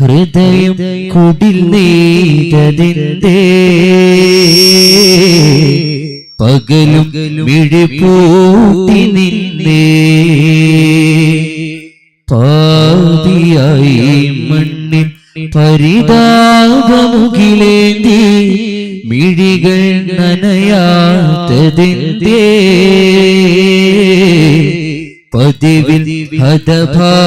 ഹൃദയം കുടിൽ നീതതിന്റെ പകലും മിഴിപ്പൂട്ടി നിന്നേ പാതിയായി മണ്ണിൽ പരിതാപമുഖിലേന്തി മിഴികൾ നനയാത്തതിന്റെ പതിവിൽ ഹതഭാഗിനിവനെ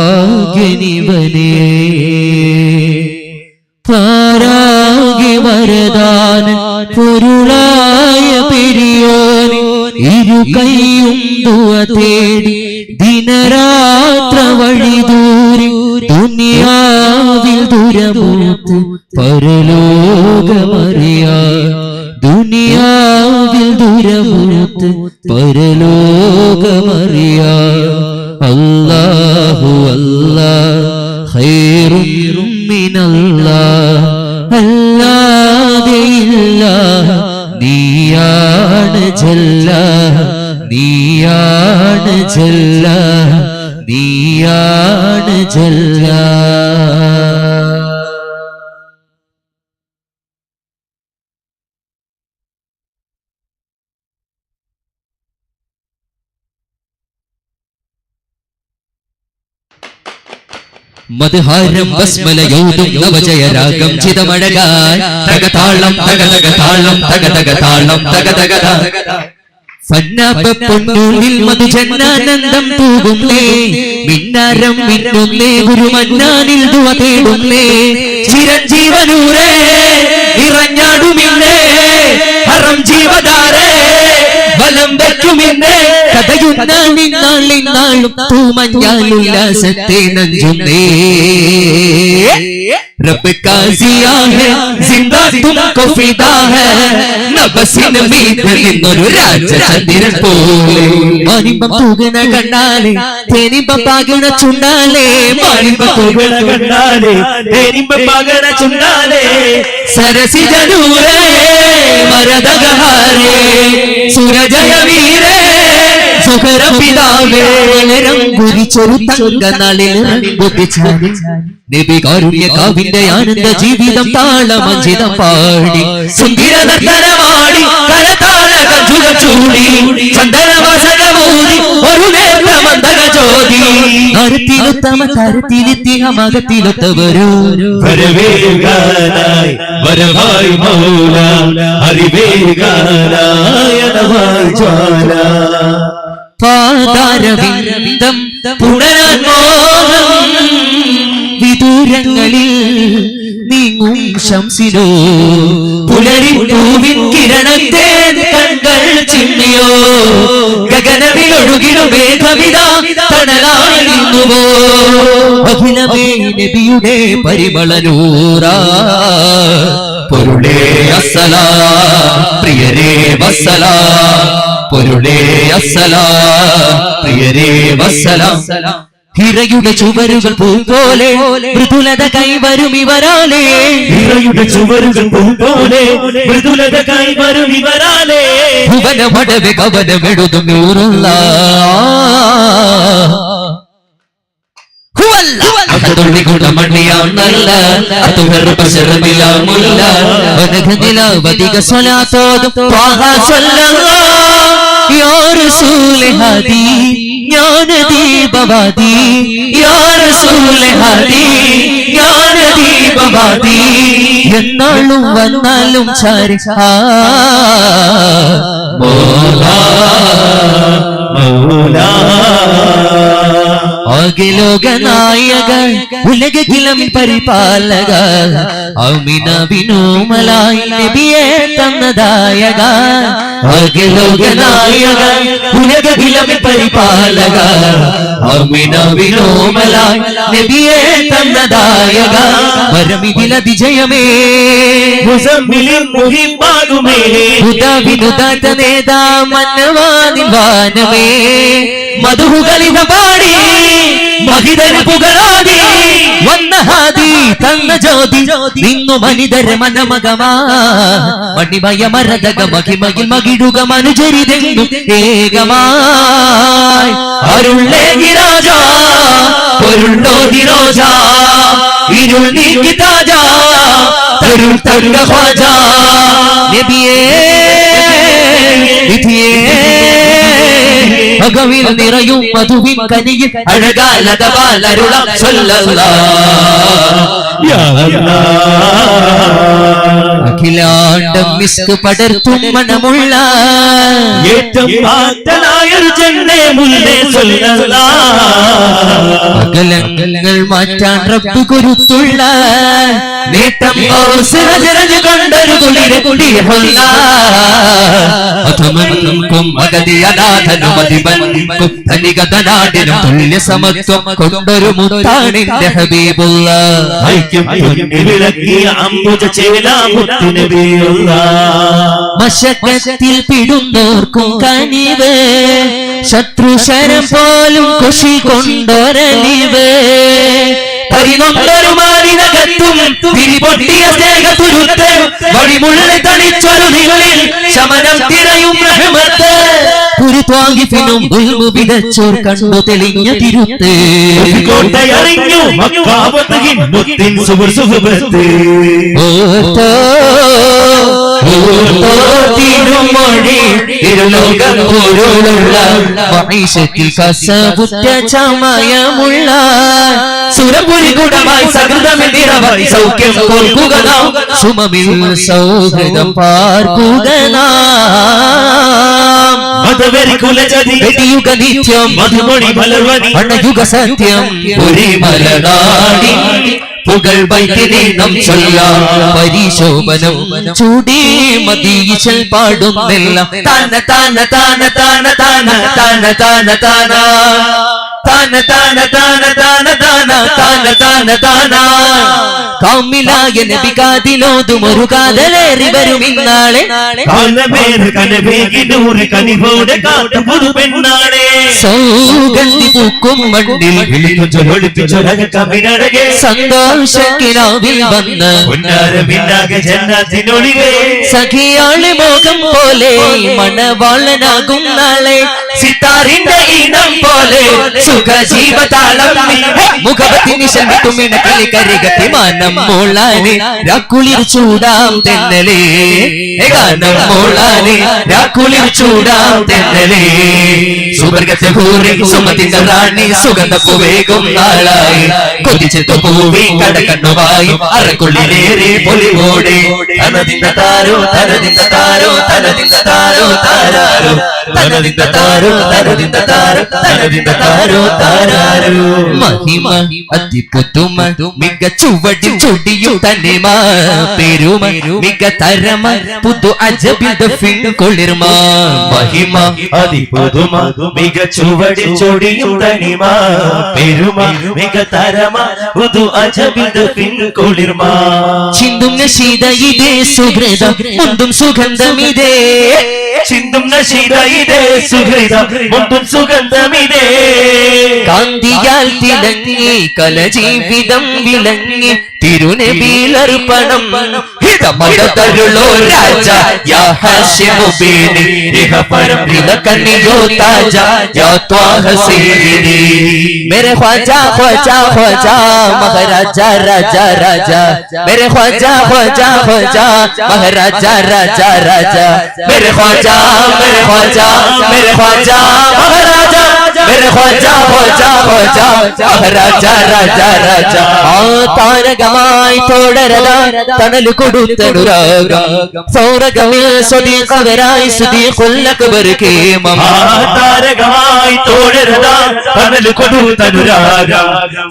പാരാകി വരദാന പൊരുളായ പെരിയോൻ ഇരു കൈയും ദുവ തേടി ദിനരാത്ര വഴി ദൂരി ദുനിയാവിൽ ദുരമൂത്ത് പരലോകമറിയാ ദുനിയാവിൽ ദുരമൂത്ത് പരലോകമറിയാ അല്ലാഹു അല്ലാ ഖൈറും മിനല്ലാഹ് അല്ലാതെയില്ല നീയാണ് ജല്ല നീയാണ് ജല്ല നീയാണ് ജല്ല മധുഹാരം ബസ്മലയോതും നവജയരാഗം ചിതമഴകാൻ. തകതാളം തകതകതാളം തകതകതാളം തകതകത. പൊന്നുള്ളിൽ മധുജന്നാനന്ദം തൂകുന്നേ. മിന്നാരം മിന്നുന്നേ ഗുരുമന്നാനിൽ ദുവ തേടുന്നേ. ചിരഞ്ജീവനൂരേ. ഇറഞ്ഞാടുമിന്നേ കഥയുന്ന നിന്നാളിൽ നാളും തൂമഞ്ഞാലുല്ലാസത്തെ നഞ്ചുന്നേ रब का जिया है जिंदा तुमको फिदा है നബസിന് മീതെ നിന്നൊരു രാജചന്ദ്രൻ പോലെ മാനിമ്പം തൂകണ കണ്ടാലേ തേനിമ്പം പാകണ ചുണ്ടാലേ മാനിമ്പം തൂകണ കണ്ടാലേ തേനിമ്പ പകട ചുണ്ടാലേ സരസിജനൂരേ മരതകഹാരേ സുരജയ വീരേ സുഖര പിതാവേ കുരിച്ചൊരു തങ്ക നാളിൽ ബുദ്ധിച്ചാലി നബി കാരുണ്യ കാവിന്റെ ആനന്ദ ജീവിതം താളമഞ്ചിതം പാടി. സുന്ദര നർത്തനമാടി കരതാള കഞ്ചുക ജ്വാല. പാതാരവിന്ദം പുണരമോഹം വിദൂരങ്ങളിൽ നീങ്ങും ശംസിലോ. പുലരി പൂവിൻ കിരണത്തെ കൺകൾ ചിമ്മിയോ നിന്നുവോ അഖിലമേ നബിയുടെ പരിമളനൂറാ. പൊരുളേ അസലാ പ്രിയരേ വസലാ. പൊരുളേ അസലാം പ്രിയരേ വസലാം ഹിറയുടെ ചുവരുകൾ പൂപോലെ മൃദുലത കൈവരും ഇവരാലേ. ഹിറയുടെ ചുവരുകൾ പോലെ മൃദുലത കൈവരും ഇവരാലേ. ഭുവനമടവെ കവനമെഴുതും നൂറുള്ള. അതുള്ളി ഗുണമണിയാണല്ല. അതുഹർ പശരമിലാമുല്ല വനഘനിലാവധിക സ്വലാത്തോതും സ്വല്ലല്ലാഹ് യാ റസൂലെ ഹദി ജ്ഞാന ദീപവാദി യാ റസൂലെ ഹദി ജ്ഞാന ദീപവാദി എന്നാളും വന്നാലും ചാരി മൗലാ മൗലാ. അഖിലോക നായക ഉലകിലമിൽ പരിപാലക അമിന വിനോമലായി നബിയെ തന്നദായക അഖിലോക നായക ഉലകിലമിൽ പരിപാലക അമിന വിനോമലായി നബിയെ തന്നദായക വരമിതിലതിജയമേ മുസമ്മിലിൻ മുഹിബാകുമേ വിനുദാത്ത നേതാ മന്നവാനിൽ വാനമേ മധുകളിത പാടി മഹിതര പുകളാടി വന്ന ഹാദി തന്ന ജ്യോതി നിന്നു മനിതര മനമകമാ. മണിമയ മരതക മഹിമയിൽ മനുചരിതെങ്ങും ഏകമായി അരുള്ളേകി രാജാ പൊരുള്ളോതി ഖ്വാജ. നബിയേ വിധിയേ. മകവിൽ നിറയും മധുവിൻ കനിയിൽ അഴകാലതവാലരുളം ചൊല്ലല്ല അഖിലാണ്ടം മിസ്ക് പടർത്തും മണമുള്ള ഏറ്റവും. അകലങ്ങൾ മാറ്റാൻ റബ്ബ് കുരുത്തുള്ള നേട്ടം കൊണ്ടൊരു കുളിര കുളിയുള്ള അധമനും മകതി അനാഥനും അതിപനും ധനികതനാടിനും തുല്യ സമത്വം കൊണ്ടൊരു മുത്താണിന്റെ ഹബീബുള്ള. നബിയുള്ള മശക്കത്തിൽ പിടുന്നോർക്കും കനിവ്. ശത്രുശരം പോലും കുഷി കൊണ്ടൊരലിവ്. പതിനൊന്നൊരുമാലിനകത്തും തിരിപൊട്ടിയ സ്നേഹത്തുരുത്ത് വഴിമുള്ള തളിച്ചൊരു നികളിൽ ശമനം തിരയും റഹ്മത്ത് കുരുത്വാങ്കിപ്പിനും ഉൽമു വിതച്ചോർ കണ്ടു തെളിഞ്ഞ തിരുത്ത്. കോട്ടയറിഞ്ഞു മക്കാവത്ത് മുത്തിൻ സുഹൃസുഹൃത്ത് ഓ തിരുമൊഴി ഇരുലോകം പോലുള്ള മഹീഷത്തിൽ കസവുറ്റ ചമയമുള്ള സുരപുരി ഗുണമായി സകൃതമിൽ നിറവായി സൗഖ്യം കോർക്കുക നാം. സുമമിൽ സൗഹൃദം പാർക്കുക നാം. മതവരി കുലജതി വെടിയുക നിത്യം മധുമൊഴി മലർവനി അണയുക സത്യം ഒരു മലനാടി പുകൾ വൈദ്യനീനം ചൊല്ല. പരിശോഭനം ചൂടി മതീശൽ പാടുന്നെല്ലാം താന താന താന താന താന താന താന താന. താന താന താന താന താന താന താന താന. കാമിലായ നബികാതിലോതും ഒരു കാതലേറി വരും ഇന്നാളെ. സൗഗന്ധി പൂക്കും മണ്ണിൽ ഒളിപ്പിച്ചൊരക കവിനഴകെ സന്തോഷക്കിനാവിൽ വന്ന് സഖിയാളെ മോകം പോലെ. മണവാളനാകും നാളെ. സിത്താറിന്റെ ഇനം പോലെ സുഖജീവതാളം മുഖവത്തിന് ശമിട്ടുമിണ കരികത്തി മാനം മോളാനെ രാക്കുളിർ ചൂടാം തെന്നലേ. ഗാനം മോളാനെ രാക്കുളിർ ചൂടാം തെന്നലേ. സുവർഗത്തെ ഭൂരി സുമതിന്റെ റാണി സുഗന്ധ പൂവേകും നാളായി. കൊതിച്ചെത്തു പൂവി കടക്കണ്ണുമായി അറക്കുള്ളിലേറെ പൊലിവോടെ. തനതിന്റെ താരോ തനതിന്റെ താരോ തനതിന്റെ താരോ താരാരോ. തനതിന്റെ താരോ താരോ തരതിന്ത താര തരതിന്ത താരോ താരാരോ. മഹിമ അതിപുതുമ മികച്ചുവടി പുതു അജബിന്ദ കൊളിർമ. മഹിമ അതിപുതുമ മികച്ചുവടി ചുടിയും തനിമ പെരുമ മികതരമ പുതു അജബിന്ദ കൊളിർമ. ചിന്തും നശീത ഇതേ സുഹൃത സുഗന്ധമിതേ. ചിന്തും നശീത ഇതേ സുഹൃതം മുമ്പും സുഗന്ധമിതേ കാന്തിയാൽ തിളങ്ങി കലജീവിതം വിളങ്ങി തിരുനബിയിലർപ്പണം ഹിതമതരുളോ രാജ യാ ഹാഷിമുബീനി ഇഹപരം ഇലകണ്ണിയോ താജ യാ ത്വാഹ സീനി मेरे ख्वाजा ख्वाजा ख्वाजा महाराजा राजा राजा मेरे ख्वाजा ख्वाजा ख्वाजा महाराजा राजा राजा मेरे ख्वाजा मेरे ख्वाजा मेरे ख्वाजा महाराजा मेरे ख्वाजा ख्वाजा ख्वाजा महाराजा राजा രാജ ആ താരകമായി തുടരത തണൽ കൊടുത്തനുരാഗം സൗരകമിൽ സ്വദീഖവരായി സുദീഖുല്ലക്ബർ കേമം താരകമായി തോഴരതാ കടൽ കൊടുത്തനുരാഗം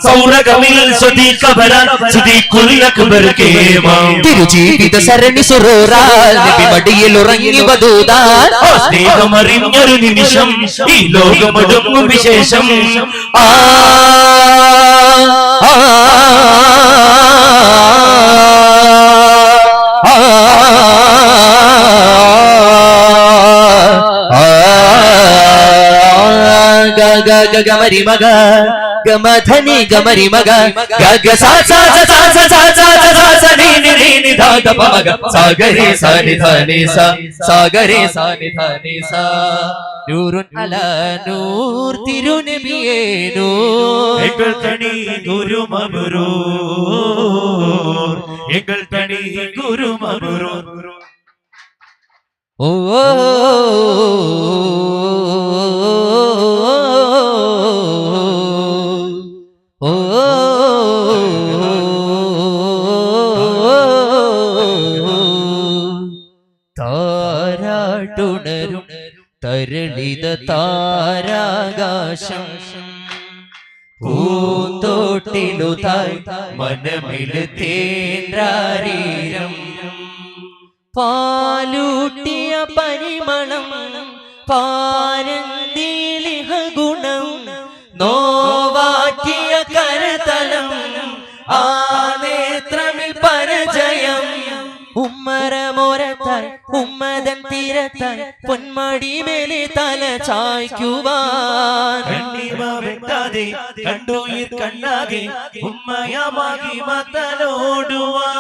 സൗരകമിൽ സ്വദീഖബര സുദീഖുല്ലക്ബർ കേമം തിരുജീവിത സരണി സുറോറാൽ നബി മടിയിൽ ഉറങ്ങി വധൂതാൽ ആ സ്നേഹമറിഞ്ഞൊരു നിമിഷം ഈ ലോകമൊടുങ്ങും ഒരു വിശേഷം ആ ഗ ഗ ഗ മരിമക ഗമധനി ഗമരി മഗ ഗ ഗ സ സ സ സ സ സ സ സ സ സ നി നി നി നി ധ ധ പ മഗ സാഗരേ സ നി ധ നി സ സാഗരേ സ നി ധ നി സ നൂറുൻ അല നൂർ തിരുനബിയേ നൂർ എങ്കൾ തണി ഗുരു മബറൂർ എങ്കൾ തണി ഗുരു മബറൂർ ഓ ഓ തരളിത താരാകാശം. പൂന്തോട്ടിലുതായി മനമിൽ തേൻറാരീരം പാലൂട്ടിയ പരിമളം പാരന്തിലിഹ ഗുണം. നോവാക്കിയ ഉമ്മരമോരത്താൽ ഉമ്മതൻ തീരത്തായി പൊന്മടി മേലെ തല ചായ്ക്കുവാൻ. വെട്ടാതെ കണ്ടുയിർ കണ്ണാകെ ഉമ്മയമാകി മത്തലോടുവാ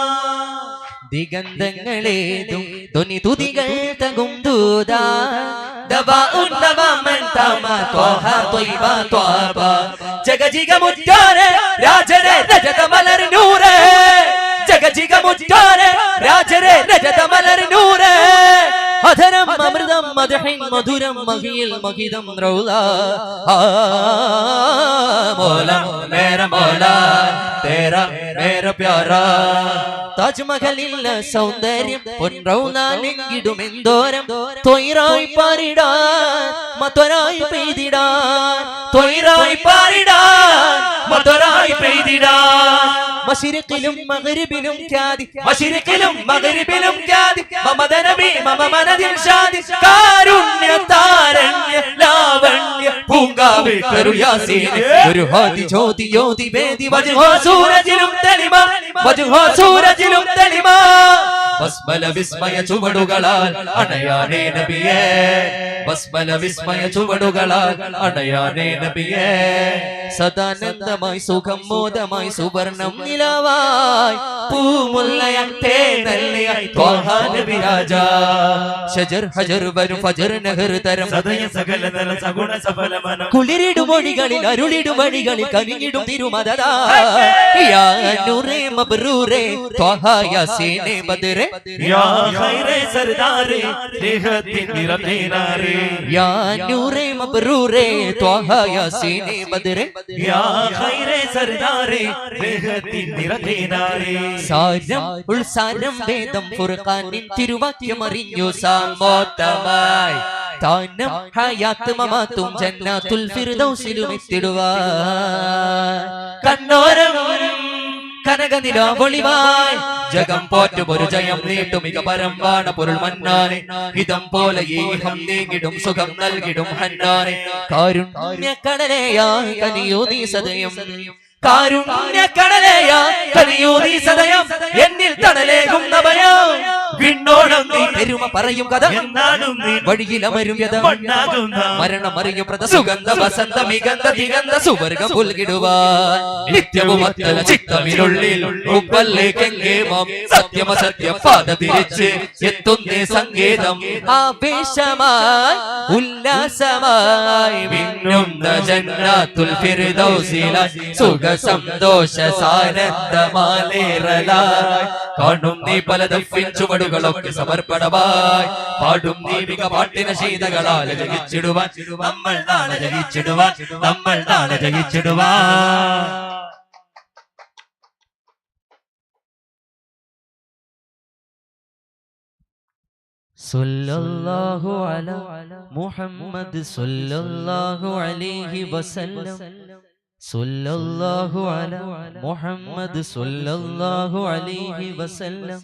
ദിഗന്ധങ്ങളേതും ധ്വനി തുതികൾ തകും ദൂതാ. ദവാഉൻ ദവാമൻ തമ ത്വഹ ത്വയ്ബ ത്വബ ജഗജിഗ മുറ്റാരെ രാജരെ രജത മലർ നൂറേ. ജഗജിഗ മുറ്റാരെ രാജരെ രജത മലർ നൂറേ അധരം അമൃതം മദഹിൻ മധുരം മഹിയിൽ മഹിതം റൗല ആ മോല മേര മോല തേര മേര പ്യാരാ താജ്മഹലില്ല സൗന്ദര്യം പൊൻറൗനാലെങ്കിടുമെന്തോരം തൊയ്റായി പാരിടാൻ മത്വരായി പെയ്തിടാൻ തൊയ്റായി പാരിടാൻ മത്വരായി പെയ്തിടാൻ. മഷിരക്കിലും മകരിബിലും ഖ്യാതി മഷിരക്കിലും മകരിബിലും ഖ്യാതി മമത നബി മമ മനതിൽ ഷാദി ഒരു ഹാതി ജ്യോതി യോതി വേദി വജുഹോ സൂരജിലും തെളിമ വജുഹോ സൂരജിലും തെളിമ ബസ്മല വിസ്മയ ചുവടുകളാൽ അണയാനേ നബിയേ ബസ്മല വിസ്മയ ചുവടുകളാൽ അണയാനേ നബിയേ സദാനന്ദമായി സുഖം മോദമായി സുവർണം നിലവായി പൂമുല്ലയായി തേനല്ലയായി ത്വാഹാ നബി രാജാ ഷജർ ഹജർ വരും ഫജർ നഹർ തരം സദയ സകല തല സഗുണ സഫല മനം കുളിരിടും മൊഴികളിൽ അരുളിടും വഴികളിൽ കനിഞ്ഞിടും തിരുമതദാ യാ നൂറേ മബ്രൂറേ ത്വഹ യാസീനെ ബദറേ യാ ഖൈറെ സർദാരെ ദേഹത്തിൻ നിറതേനാരെ യാ നൂറേ മബ്രൂറേ ത്വഹ യാസീനെ ബദറേ യാ ഖൈറെ സർദാരെ ദേഹത്തിൻ നിറതേനാരെ സാരം ഉൾസാരം വേദം ഫുർഖാനിൻ തിരുവാക്യം അറിഞ്ഞു സാമോത്തമായി. താനം ഹയാത്ത് മമാത്തും ജന്നാത്തുൽ ഫിർദൗസിലും എത്തിടുവാൻ കണ്ണോരം കനകനിലാവൊളിവായി ജഗം പോറ്റും ഒരു ജയം നീട്ടും മിക വാണ പൊരുൾ മന്നാനെ. ഹിതം പോലെ ഈഹം നീങ്ങിടും സുഖം നൽകിടും ഹന്നാനെ. കാരുണ്യ കടലയാ കനിയോ നീ സദയം. കാരുണ്യ കടലയാ കനിയോ നീ സദയം. എന്നിൽ തടലേകും നഭയം വിണ്ണോളം നീ പെരുമ പറയും കഥ. എന്നാലും നീ വഴിയിലമരും യഥ. മരണമറിയും പ്രത സുഗന്ധ വസന്ത മികന്ത തികന്ത സുവർഗം പുൽകിടുവാൻ. നിത്യവും അത്തല ചിത്തമിനുള്ളിൽ ഉപ്പല്ലേക്കെങ്കേ മാം സത്യമസത്യം പാത തിരിച്ച് എത്തുന്നേ സംഗീതം ആവേശമായി ഉല്ലാസമായി മിന്നുന്ന ജന്നാത്തുൽ സുഖ സന്തോഷ സാനന്ദമാലേറലായി കാണും നീ പല ദഫിൻ ചുവടുകളൊക്കെ സമർപ്പണമായി. പാടും ദീപിക പാട്ടിന ശീതകളാൽ ജയിച്ചിടുവാൻ. നമ്മൾ നാളെ ജയിച്ചിടുവാൻ. നമ്മൾ നാളെ ജയിച്ചിടുവാൻ. സല്ലല്ലാഹു അല മുഹമ്മദ് സല്ലല്ലാഹു അലൈഹി വസല്ലം. സല്ലല്ലാഹു അല മുഹമ്മദ് സല്ലല്ലാഹു അലൈഹി വസല്ലം.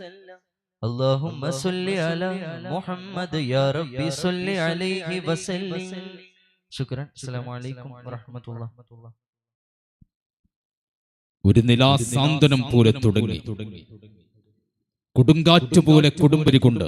اللهم صل على محمد يا ربي صل عليه وسلم شكرا السلام عليكم ورحمة الله ഒരു നിലാസാന്തനം പോലെ തുടങ്ങി കൊടുങ്കാറ്റ് പോലെ കൊടുമ്പരി കൊണ്ട്